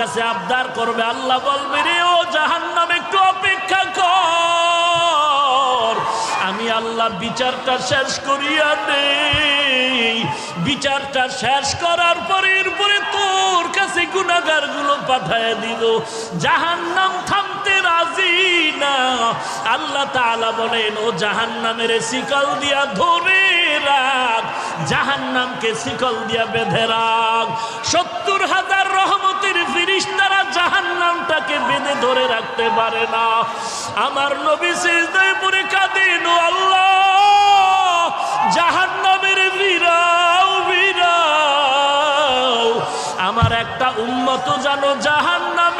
কাছে আবদার করবে, আল্লাহ বলবে, রে, ও জাহান্নাম, একটু অপেক্ষা কর। আমি আল্লাহ বিচারটা শেষ করিয়া নেই। বিচারটা শেষ করার পরে এরপরে তোর কাছে গুণাগারগুলো পাঠায় দিব জাহান্নাম থামতে রাজি না। আল্লাহ তাআলা বলেন, ও জাহান্নামের শিকল দিয়া ধরে রাখ। জাহান্নামকে শিকল দিয়া বেঁধে রাখ। সত্তর হাজার রহমতের জাহান্নামটাকে বেঁধে ধরে রাখতে পারে না। আমার নবী সিজদায় পড়ে কাঁদেন আল্লাহ, জাহান্নামের বিরাও বিরাও আমার একটা উন্মত জানো, জাহান্নামে না যায়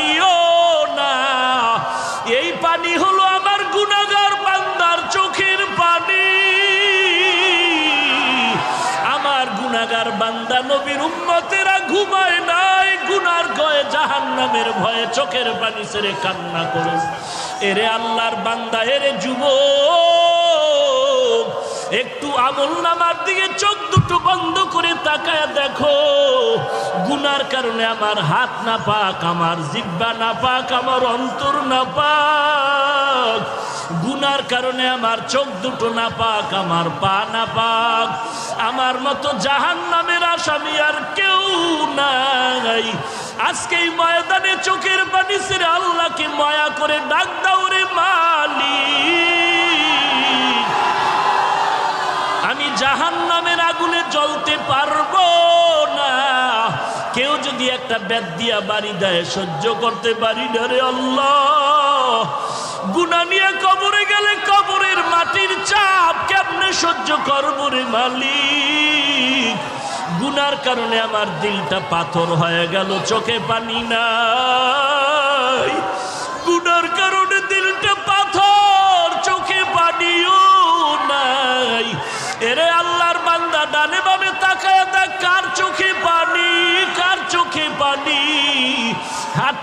পানিও না। এই পানি হলো আমার গুনাগার বান্দার চোখের পানি। আমার গুনাগার বান্দা নবীর উম্মতেরা ঘুমায় নাই গুনার গয়ে জাহান্নামের ভয়ে চোখের পানি ছেড়ে কান্না করে। এরে আল্লাহর বান্দা, এরে যুবক, একটু আমল নামার দিকে চোখ দুটো বন্ধ করে তাকায় দেখো। গুনার কারণে আমার হাত না পাক, আমার জিব্বা না পাক, আমার অন্তর না পাক। গুনার কারণে আমার চোখ দুটো না পাক, আমার পা না পাক। আমার মতো জাহান নামের আসামি আর কেউ নাই। আজকে এই ময়দানে চোখের পানি ছেড়ে আল্লাহকে মায়া করে ডাক দাও রে মালিক। আমি জাহান নামের আগুনে জ্বলতে পারব। কেউ যদি একটা বেদ দিয়া বাড়ি দেয়, সহ্য করতে পারি না রে আল্লাহ। গুনা নিয়ে কবরে গেলে কবরের মাটির চাপ কেমনে সহ্য করব রে মালিক? গুনার কারণে আমার দিলটা পাথর হয়ে গেল, চোখে পানি নাই। গুনার কারণে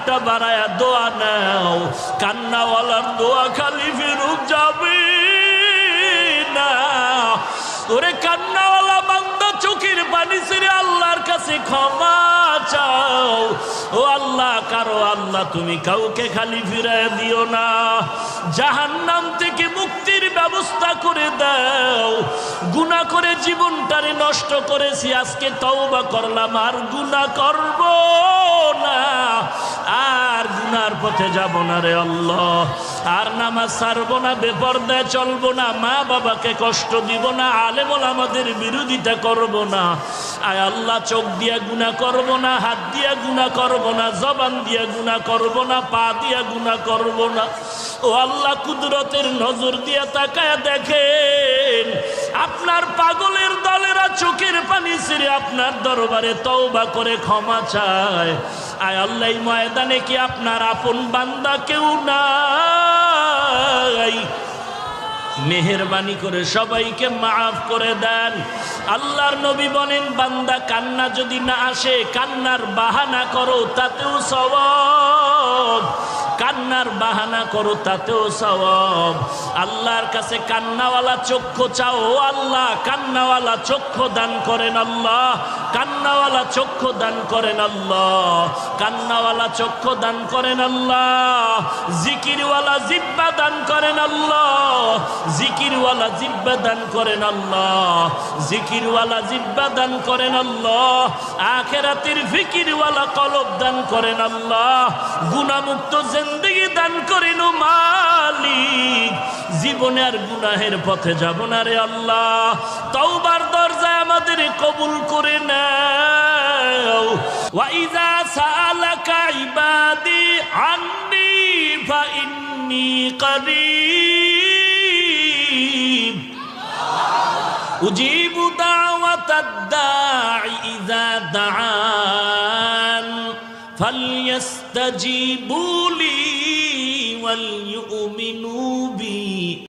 হাতটা বাড়ায় দোয়া নাও। কান্নাওয়ালার দোয়া খালি ফেরত যাবে না। ওরে কান্নাওয়ালা বান্দা, চোখের পানি ছেড়ে আল্লাহর কাছে ক্ষমা চাও। ও আল্লাহ, কারও আল্লাহ তুমি কাউকে খালি ফিরায় দিও না। জাহান্নাম থেকে মুক্তির ব্যবস্থা করে দাও। গুনাহ করে জীবনটারে নষ্ট করেছি, আজকে তওবা করলাম, আর গুনাহ করব না। আর গুনার পথে যাব না রে আল্লাহ। আর নামাজ ছাড়বো না, বেপর্দায় চলবো না, মা বাবাকে কষ্ট দিব না, আলেমল আমাদের বিরোধিতা করব না। আয় আল্লাহ, চোখ দিয়া গুণা করব না, হাত দিয়া গুণা করব না, জবান দিয়া গুণা করব না, পা দিয়া গুণা করব না। ও আল্লাহ, কুদরতের নজর দিয়া তাকায় দেখেন, আপনার পাগলের দলেরা চোখের পানি ছেড়ে আপনার দরবারে তওবা করে ক্ষমা চায়। আয় আল্লাহ ময়দানে কি আপনার আপন বান্দা কেউ নাই? মেহরবানি করে সবাইকে মাফ করে দেন। আল্লাহর নবী বলেন, বান্দা কান্না যদি না আসে, কান্নার বাহানা করো, তাতেও সওয়াব। কান্নার বাহানা করো, তাতেও সওয়াব। আল্লাহর কাছে কান্নাওয়ালা চক্ষু চাও, আল্লাহ কান্নাওয়ালা চক্ষু দান করেন আল্লাহ, কান্নাওয়ালা চক্ষু দান করেন আল্লাহ, কান্নাওয়ালা চক্ষু দান করেন আল্লাহ, জিকিরওয়ালা জিব্বা দান করেন আল্লাহ, জিকিরওয়ালা জিব্বা দান করেন আল্লাহ, জিকিরওয়ালা জিব্বা দান করেন আল্লাহ, আখেরাতের ফিকিরওয়ালা কলব দান করেন আল্লাহ গুণামুক্ত জেন বন্দিগি দান করিল মালি জীবনে আর গুনাহের পথে যাব না রে আল্লাহ। তওবার দরজায় আমাদের কবুল করে নাও। ওয়াইজা সালাকা ইবাদি আন্নি ফাইন্নি করিব উজিবু দাওয়াতাদ দাঈ ইজা দাআ। فليستجيبوا لي وليؤمنوا بي.